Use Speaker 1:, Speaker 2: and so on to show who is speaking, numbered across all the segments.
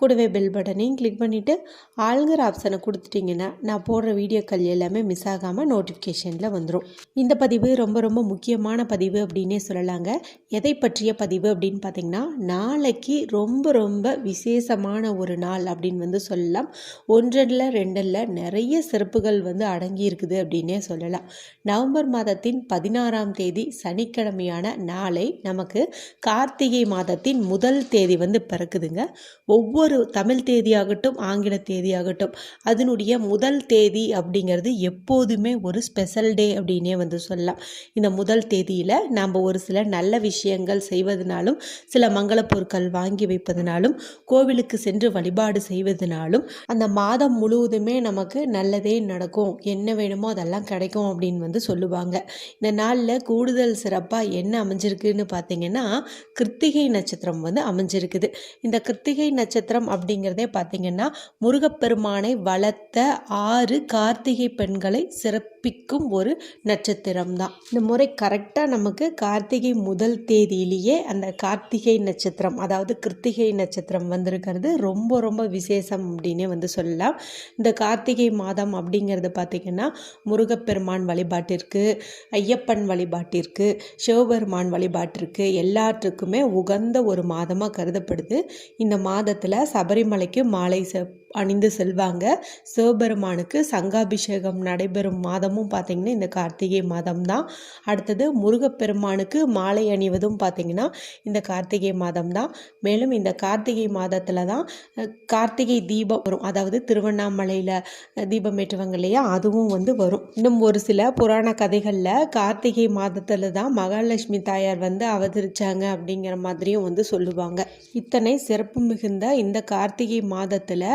Speaker 1: கூடவே பெல் பட்டனையும் கிளிக் பண்ணிவிட்டு ஆளுங்கிற ஆப்ஷனை கொடுத்துட்டிங்கன்னா நான் போடுற வீடியோக்கள் எல்லாமே மிஸ் ஆகாமல் நோட்டிஃபிகேஷனில் வந்துடும் இந்த பதிவு ரொம்ப ரொம்ப முக்கியமான பதிவு அப்படின்னே சொல்லலாங்க. எதை பற்றிய பதிவு அப்படின்னு பார்த்தீங்கன்னா நாளைக்கு ரொம்ப ரொம்ப விசேஷமான ஒரு நாள் அப்படின்னு வந்து சொல்லலாம். ஒன்றில் ரெண்டில் நிறைய சிறப்புகள் வந்து அடங்கி இருக்குது அப்படின்னே சொல்லலாம். நவம்பர் மாதத்தின் பதினாறாம் தேதி சனிக்கிழமையான நாளை நமக்கு கார்த்திகை மாதத்தின் முதல் தேதி வந்து பிறக்குதுங்க. ஒவ்வொரு தமிழ் தேதியாகட்டும் ஆங்கில தேதியாகட்டும் அதனுடைய முதல் தேதி அப்படிங்கிறது எப்போதுமே ஒரு ஸ்பெஷல் டே அப்படின்னே வந்து சொல்லலாம். இந்த முதல் தேதியில் நாம் ஒரு சில நல்ல விஷயங்கள் செய்வதனாலும் சில மங்கள பொருட்கள் வாங்கி வைப்பதனாலும் கோவிலுக்கு சென்று வழிபாடு செய்வதனாலும் அந்த மாதம் முழுவதுமே நமக்கு நல்லதே நடக்கும் என்ன வேணுமோ அதெல்லாம் கிடைக்கும் அப்படின்னு வந்து சொல்லுவாங்க. இந்த நாளில் கூடுதல் சிறப்பாக என்ன அமைஞ்சிருக்குன்னு பார்த்தீங்கன்னா கிருத்திகை நட்சத்திரம் வந்து அமைஞ்சிருக்குது. இந்த கிருத்திகை நட்சத்திரம் அப்படிங்கிறதே பார்த்தீங்கன்னா முருகப்பெருமானை வளர்த்த ஆறு கார்த்திகை பெண்களை சிறப்பிக்கும் ஒரு நட்சத்திரம் தான் இந்த முறை கரெக்டாக நமக்கு கார்த்திகை முதல் தேதியிலேயே அந்த கார்த்திகை நட்சத்திரம் அதாவது கிருத்திகை நட்சத்திரம் வந்திருக்கிறது. ரொம்ப ரொம்ப விசேஷம் அப்படின்னே வந்து சொல்லலாம். இந்த கார்த்திகை மாதம் அப்படிங்கிறது பார்த்திங்கன்னா முருகப்பெருமான் வழிபாட்டிற்கு ஐயப்பன் வழிபாட்டிற்கு சிவபெருமான் வழிபாட்டிற்கு எல்லாற்றுக்குமே உகந்த ஒரு மாதமாக கருதப்படுது. இந்த மாதத்தில் சபரிமலைக்கு மாலை அணிந்து செல்வாங்க. சிவபெருமானுக்கு சங்காபிஷேகம் நடைபெறும் மாதமும் பார்த்திங்கன்னா இந்த கார்த்திகை மாதம் தான் அடுத்தது முருகப்பெருமானுக்கு மாலை அணிவதும் பார்த்திங்கன்னா இந்த கார்த்திகை மாதம் தான் மேலும் இந்த கார்த்திகை மாதத்தில் தான் கார்த்திகை தீபம் வரும். அதாவது திருவண்ணாமலையில் தீபம் ஏற்றுவாங்க இல்லையா? அதுவும் வந்து வரும். இன்னும் ஒரு சில புராண கதைகளில் கார்த்திகை மாதத்தில் தான் மகாலட்சுமி தாயார் வந்து அவதரித்தாங்க அப்படிங்கிற மாதிரியும் வந்து சொல்லுவாங்க. இத்தனை சிறப்பு மிகுந்த இந்த கார்த்திகை மாதத்தில்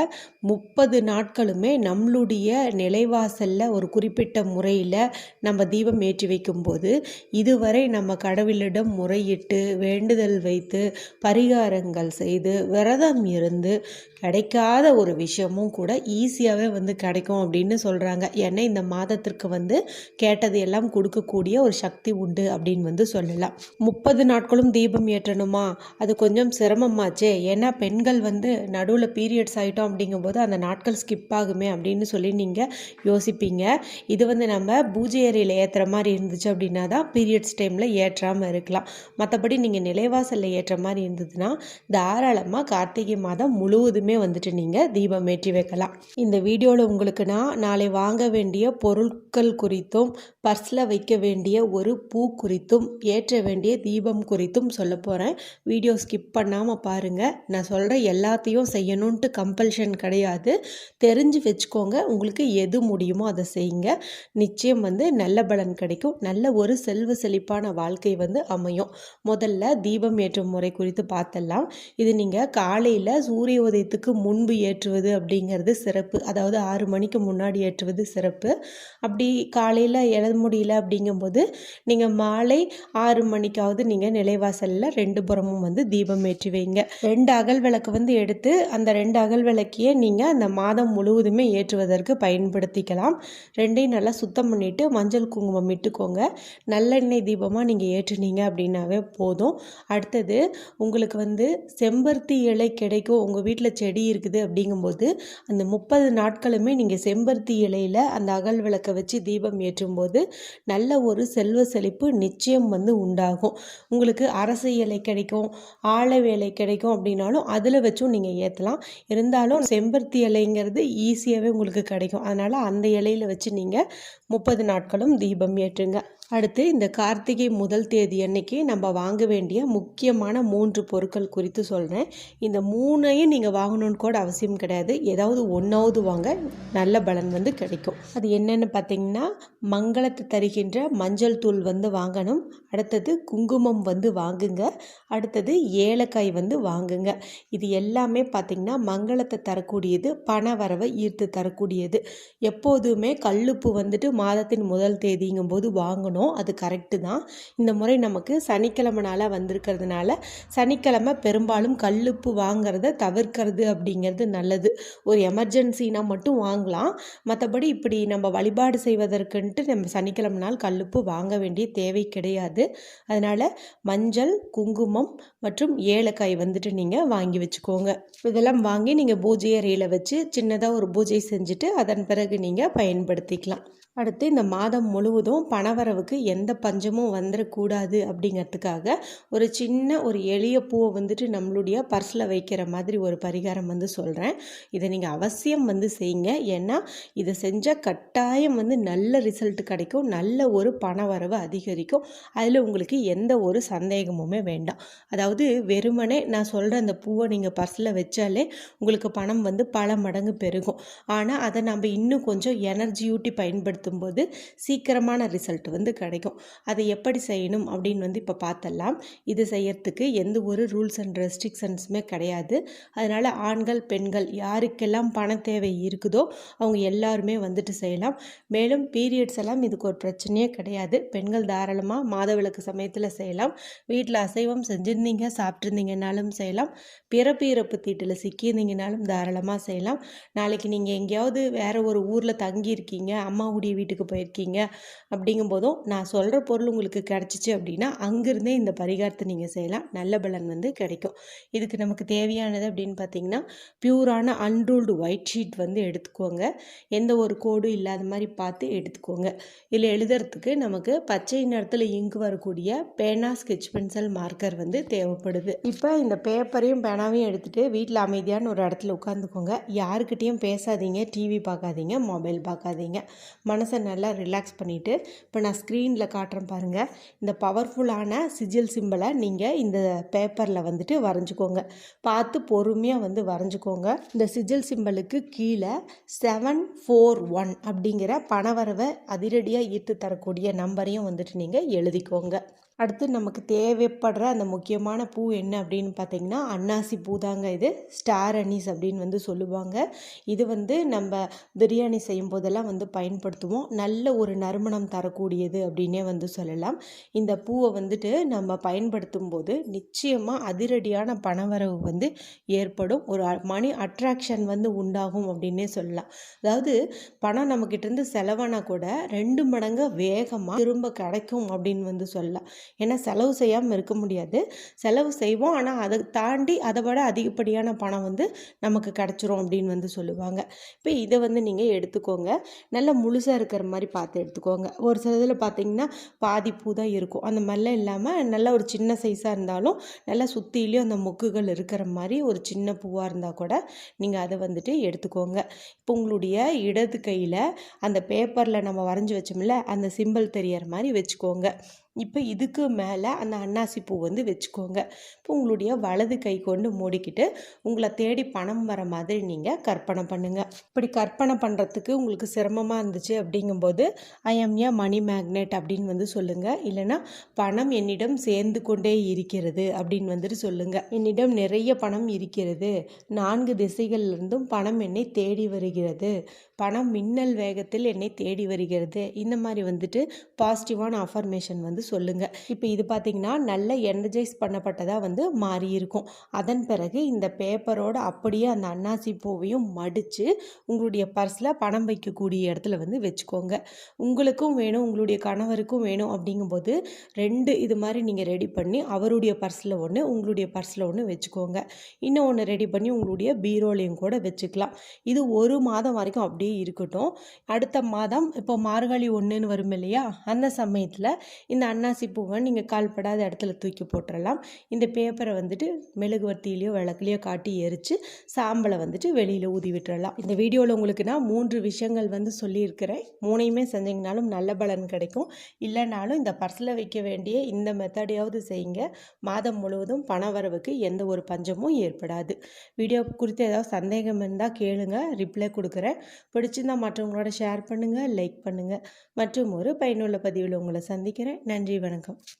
Speaker 1: முப்பது நாட்களுமே நம்மளுடைய நிலைவாசலில் ஒரு குறிப்பிட்ட முறையில் நம்ம தீபம் ஏற்றி வைக்கும்போது இதுவரை நம்ம கடவுளிடம் முறையிட்டு வேண்டுதல் வைத்து பரிகாரங்கள் செய்து விரதம் இருந்து கிடைக்காத ஒரு விஷயமும் கூட ஈஸியாகவே வந்து கிடைக்கும் அப்படின்னு சொல்கிறாங்க ஏன்னா இந்த மாதத்திற்கு வந்து கேட்டது எல்லாம் கொடுக்கக்கூடிய ஒரு சக்தி உண்டு அப்படின்னு வந்து சொல்லலாம். முப்பது நாட்களும் தீபம் ஏற்றணுமா? அது கொஞ்சம் சிரமமாச்சே. ஏன்னா பெண்கள் வந்து நடுவில் பீரியட்ஸ் ஆகிட்டோம் அப்படிங்கும்போது அந்த நாட்கள் ஸ்கிப் ஆகுமே அப்படின்னு சொல்லி நீங்கள் யோசிப்பீங்க. இது வந்து நம்ம பூஜை அறையில் ஏற்றுற மாதிரி இருந்துச்சு அப்படின்னா தான் பீரியட்ஸ் டைமில் ஏற்றாமல் இருக்கலாம். மற்றபடி நீங்கள் நிலைவாசலில் ஏற்ற மாதிரி இருந்ததுன்னா தாராளமாக கார்த்திகை மாதம் முழுவதுமே வந்துட்டு நீங்கள் தீபம் ஏற்றி வைக்கலாம். இந்த வீடியோவில் உங்களுக்கு நான் நாளை வாங்க வேண்டிய பொருட்கள் குறித்தும் பர்ஸில் வைக்க வேண்டிய ஒரு பூ குறித்தும் ஏற்ற வேண்டிய தீபம் குறித்தும் சொல்ல போகிறேன் வீடியோ ஸ்கிப் பண்ணாமல் பாருங்கள் நான் சொல்கிற எல்லாத்தையும் செய்யணுன்ட்டு கம்பல்ஷன் கிடையாது. தெரிஞ்சு வச்சுக்கோங்க. உங்களுக்கு எது முடியுமோ அதை செய்யுங்க. நிச்சயம் வந்து நல்ல பலன் கிடைக்கும். நல்ல ஒரு செல்வ செழிப்பான வாழ்க்கை வந்து அமையும். முதல்ல தீபம் ஏற்றும் முறை குறித்து பார்த்தலாம். இது நீங்கள் காலையில் சூரிய உதயத்துக்கு முன்பு ஏற்றுவது அப்படிங்கிறது சிறப்பு. அதாவது ஆறு மணிக்கு முன்னாடி ஏற்றுவது சிறப்பு. அப்படி காலையில் எழ முடியல அப்படிங்கும்போது நீங்கள் மாலை ஆறு மணிக்காவது நீங்கள் நிலைவாசலில் ரெண்டு புறமும் வந்து தீபம் ஏற்றி வைங்க. ரெண்டு அகல் விளக்கு வந்து எடுத்து அந்த ரெண்டு அகல் விளக்கையே நீங்கள் அந்த மாதம் முழுவதுமே ஏற்றுவதற்கு பயன்படுத்திக்கலாம். ரெண்டையும் நல்லா சுத்தம் பண்ணிவிட்டு மஞ்சள் குங்குமம் இட்டுக்கோங்க. நல்லெண்ணெய் தீபமாக நீங்கள் ஏற்றுனீங்க அப்படின்னாவே போதும். அடுத்தது உங்களுக்கு வந்து செம்பருத்தி இலை கிடைக்கும். உங்கள் வீட்டில் செடி இருக்குது அப்படிங்கும்போது அந்த முப்பது நாட்களுமே நீங்கள் செம்பருத்தி இலையில் அந்த அகல் விளக்கை வச்சு தீபம் ஏற்றும்போது நல்ல ஒரு செல்வ செழிப்பு நிச்சயம் வந்து உண்டாகும். உங்களுக்கு அரசு இலை கிடைக்கும் ஆழ வேலை கிடைக்கும் அப்படின்னாலும் அதில் வச்சும் நீங்கள் ஏற்றலாம் இருந்தாலும் செம்பருத்தி இலைங்கிறது ஈஸியாகவே உங்களுக்கு கிடைக்கும். அதனால் அந்த இலையில வச்சு நீங்கள் முப்பது நாட்களும் தீபம் ஏற்றுங்க. அடுத்து இந்த கார்த்திகை முதல் தேதி அன்னைக்கு நம்ம வாங்க வேண்டிய முக்கியமான மூன்று பொருட்கள் குறித்து சொல்கிறேன் இந்த மூணையும் நீங்கள் வாங்கணும்னு கூட அவசியம் கிடையாது. ஏதாவது ஒன்றாவது வாங்க நல்ல பலன் வந்து கிடைக்கும். அது என்னென்னு பார்த்தீங்கன்னா மங்களத்தை தருகின்ற மஞ்சள் தூள் வந்து வாங்கணும். அடுத்தது குங்குமம் வந்து வாங்குங்க. அடுத்தது ஏலக்காய் வந்து வாங்குங்க. இது எல்லாமே பார்த்திங்கன்னா மங்களத்தை தரக்கூடியது பண வரவை ஈர்த்து தரக்கூடியது. எப்போதுமே கல்லுப்பு வந்துட்டு மாதத்தின் முதல் தேதிங்கும்போது வாங்கணும். சொன்னோம் அது கரெக்டு தான். இந்த முறை நமக்கு சனிக்கிழமை நாளாக வந்திருக்கிறதுனால சனிக்கிழமை பெரும்பாலும் கல்லுப்பு வாங்கிறத தவிர்க்கிறது அப்படிங்கிறது நல்லது. ஒரு எமர்ஜென்சினா மட்டும் வாங்கலாம். மற்றபடி இப்படி நம்ம வழிபாடு செய்வதற்குன்ட்டு நம்ம சனிக்கிழமை நாள் கல்லுப்பு வாங்க வேண்டிய தேவை கிடையாது. அதனால் மஞ்சள் குங்குமம் மற்றும் ஏலக்காய் வந்துட்டு நீங்கள் வாங்கி வச்சுக்கோங்க. இதெல்லாம் வாங்கி நீங்கள் பூஜை அறையில் வச்சு சின்னதாக ஒரு பூஜை செஞ்சுட்டு அதன் பிறகு நீங்கள் பயன்படுத்திக்கலாம். அடுத்து இந்த மாதம் முழுவதும் பணவரவுக்கு எந்த பஞ்சமும் வந்துடக்கூடாது அப்படிங்கிறதுக்காக ஒரு சின்ன ஒரு எளிய பூவை வந்துட்டு நம்மளுடைய பர்ஸில் வைக்கிற மாதிரி ஒரு பரிகாரம் வந்து சொல்கிறேன் இதை நீங்கள் அவசியம் வந்து செய்யுங்க. ஏன்னா இதை செஞ்சால் கட்டாயம் வந்து நல்ல ரிசல்ட் கிடைக்கும். நல்ல ஒரு பணவரவு அதிகரிக்கும். அதில் உங்களுக்கு எந்த ஒரு சந்தேகமுமே வேண்டாம். அதாவது வெறுமனே நான் சொல்கிற அந்த பூவை நீங்கள் பர்ஸில் வச்சாலே உங்களுக்கு பணம் வந்து பல மடங்கு பெருகும். ஆனால் அதை நம்ம இன்னும் கொஞ்சம் எனர்ஜியூட்டி பயன்படுத்தி பயன்படுத்தும் போது சீக்கிரமான ரிசல்ட் வந்து கிடைக்கும். அதை எப்படி செய்யணும் அப்படின்னு வந்து இப்போ பார்த்தலாம் இது செய்யறதுக்கு எந்த ஒரு ரூல்ஸ் அண்ட் ரெஸ்ட்ரிக்ஷன்ஸுமே கிடையாது. அதனால் ஆண்கள் பெண்கள் யாருக்கெல்லாம் பண தேவை இருக்குதோ அவங்க எல்லாருமே வந்துட்டு செய்யலாம். மேலும் பீரியட்ஸ் எல்லாம் இதுக்கு ஒரு பிரச்சனையே கிடையாது. பெண்கள் தாராளமாக மாதவிளக்கு சமயத்தில் செய்யலாம். வீட்டில் அசைவம் செஞ்சுருந்தீங்க சாப்பிட்ருந்தீங்கனாலும் செய்யலாம். பிறப்பு இறப்பு தீட்டில் சிக்கியிருந்தீங்கனாலும் தாராளமாக செய்யலாம். நாளைக்கு நீங்கள் எங்கேயாவது வேறு ஒரு ஊரில் தங்கியிருக்கீங்க அம்மாவுடைய வீட்டுக்கு போயிருக்கீங்க. அப்படிங்கும்போதும் நான் சொல்கிற பொருள் உங்களுக்கு கிடச்சிச்சு அப்படின்னா அங்கேருந்தே இந்த பரிகாரத்தை நீங்கள் செய்யலாம். நல்ல பலன் வந்து கிடைக்கும். இதுக்கு நமக்கு தேவையானது அப்படின்னு பார்த்தீங்கன்னா பியூரான அன்ரூல்டு ஒயிட் ஷீட் வந்து எடுத்துக்கோங்க. எந்த ஒரு கோடும் இல்லாத மாதிரி பார்த்து எடுத்துக்கோங்க. இதில் எழுதுறதுக்கு நமக்கு பச்சை நிறத்தில் இங்கு வரக்கூடிய பேனா ஸ்கெட்ச் பென்சில் மார்க்கர் வந்து தேவைப்படுது. இப்போ இந்த பேப்பரையும் பேனாவையும் எடுத்துகிட்டு வீட்டில் அமைதியான ஒரு இடத்துல உட்காந்துக்கோங்க யாருக்கிட்டேயும் பேசாதீங்க. டிவி பார்க்காதீங்க. மொபைல் பார்க்காதீங்க. மனசை நல்லா ரிலாக்ஸ் பண்ணிவிட்டு இப்போ நான் ஸ்க்ரீனில் காட்டுறேன் பாருங்கள் இந்த பவர்ஃபுல்லான சிஜில் சிம்பிளை நீங்கள் இந்த பேப்பரில் வந்துட்டு வரைஞ்சிக்கோங்க. பார்த்து பொறுமையாக வந்து வரைஞ்சிக்கோங்க. இந்த சிஜில் சிம்பிளுக்கு கீழே செவன் ஃபோர் ஒன் அப்படிங்கிற பணவரவை அதிரடியாக ஈர்த்து தரக்கூடிய நம்பரையும் வந்துட்டு நீங்கள் எழுதிக்கோங்க. அடுத்து நமக்கு தேவைப்படுற அந்த முக்கியமான பூ என்ன அப்படின்னு பார்த்தீங்கன்னா அன்னாசி பூ தாங்க இது. ஸ்டார் அனீஸ் அப்படின்னு வந்து சொல்லுவாங்க. இது வந்து நம்ம பிரியாணி செய்யும் போதெல்லாம் வந்து பயன்படுத்துவோம். நல்ல ஒரு நறுமணம் தரக்கூடியது அப்படின்னே வந்து சொல்லலாம். இந்த பூவை வந்துட்டு நம்ம பயன்படுத்தும் போது நிச்சயமாக அதிரடியான பணவரவு வந்து ஏற்படும். ஒரு மணி அட்ராக்ஷன் வந்து உண்டாகும் அப்படின்னே சொல்லலாம். அதாவது பணம் நம்மக்கிட்டேருந்து செலவானா கூட ரெண்டு மடங்கு வேகமாக திரும்ப கிடைக்கும் அப்படின்னு வந்து சொல்லலாம். ஏன்னா செலவு செய்யாமல் இருக்க முடியாது. செலவு செய்வோம். ஆனால் அதை தாண்டி அதை விட அதிகப்படியான பணம் வந்து நமக்கு கிடச்சிரும் அப்படின்னு வந்து சொல்லுவாங்க. இப்போ இதை வந்து நீங்கள் எடுத்துக்கோங்க. நல்லா முழுசாக இருக்கிற மாதிரி பார்த்து எடுத்துக்கோங்க. ஒரு சில இதில் பார்த்தீங்கன்னா பாதி பூ தான் இருக்கும். அந்த மாதிரிலாம் இல்லாமல் நல்ல ஒரு சின்ன சைஸாக இருந்தாலும் நல்லா சுற்றிலையும் அந்த மொக்குகள் இருக்கிற மாதிரி ஒரு சின்ன பூவாக இருந்தால் கூட நீங்கள் அதை வந்துட்டு எடுத்துக்கோங்க. இப்போ உங்களுடைய இடது கையில் அந்த பேப்பரில் நம்ம வரைஞ்சி வச்சோம்ல அந்த சிம்பிள் தெரியற மாதிரி வச்சுக்கோங்க. இப்போ இதுக்கு மேலே அந்த அன்னாசி பூ வந்து வச்சுக்கோங்க. இப்போ உங்களுடைய வலது கை கொண்டு மூடிக்கிட்டு உங்களை தேடி பணம் வர மாதிரி நீங்கள் கற்பனை பண்ணுங்கள் இப்படி கற்பனை பண்ணுறதுக்கு உங்களுக்கு சிரமமாக இருந்துச்சு அப்படிங்கும்போது I M A money magnet அப்படின்னு வந்து சொல்லுங்கள் இல்லைனா பணம் என்னிடம் சேர்ந்து கொண்டே இருக்கிறது அப்படின்னு வந்துட்டு சொல்லுங்கள் என்னிடம் நிறைய பணம் இருக்கிறது. நான்கு திசைகளிலிருந்தும் பணம் என்னை தேடி வருகிறது. பணம் மின்னல் வேகத்தில் என்னை தேடி வருகிறது. இந்த மாதிரி வந்துட்டு பாசிட்டிவான அஃபர்மேஷன் வந்து சொல்லுங்கள் இப்போ இது பார்த்திங்கன்னா நல்ல எனர்ஜைஸ் பண்ணப்பட்டதாக வந்து மாறி இருக்கும் அதன் பிறகு இந்த பேப்பரோட அப்படியே அந்த அன்னாசி பூவையும் மடித்து உங்களுடைய பர்ஸில் பணம் வைக்கக்கூடிய இடத்துல வந்து வச்சுக்கோங்க. உங்களுக்கும் வேணும் உங்களுடைய கணவருக்கும் வேணும் அப்படிங்கும்போது ரெண்டு இது மாதிரி நீங்கள் ரெடி பண்ணி அவருடைய பர்ஸில் ஒன்று உங்களுடைய பர்ஸில் ஒன்று வச்சுக்கோங்க. இன்னும் ஒன்று ரெடி பண்ணி உங்களுடைய பீரோலையும் கூட வச்சுக்கலாம். இது ஒரு மாதம் வரைக்கும் அப்படியே இருக்கட்டும். அடுத்த மாதம் இப்போ மார்கழி ஒன்றுன்னு வரும் இல்லையா? அந்த சமயத்தில் இந்த அன்னாசி பூவை நீங்கள் கால்படாத இடத்துல தூக்கி போட்டுடலாம் இந்த பேப்பரை வந்துட்டு மெழுகுவர்த்தியிலையோ விளக்குலையோ காட்டி எரித்து சாம்பலை வந்துட்டு வெளியில் ஊதி விட்டுறலாம். இந்த வீடியோவில் உங்களுக்கு நான் மூன்று விஷயங்கள் வந்து சொல்லியிருக்கிறேன். மூணையுமே செஞ்சிங்கனாலும் நல்ல பலன் கிடைக்கும். இல்லைனாலும் இந்த பர்ஸில் வைக்க வேண்டிய இந்த மெத்தடையாவது செய்யுங்க. மாதம் முழுவதும் பண வரவுக்கு எந்த ஒரு பஞ்சமும் ஏற்படாது. வீடியோ குறித்து ஏதாவது சந்தேகம் இருந்தால் கேளுங்க. ரிப்ளை கொடுக்குறேன். பிடிச்சிருந்தால் மற்றவங்களோட ஷேர் பண்ணுங்கள் லைக் பண்ணுங்கள் மற்றும் ஒரு பயனுள்ள பதிவில் உங்களை சந்திக்கிறேன். நன்றி. நன்றி வணக்கம்.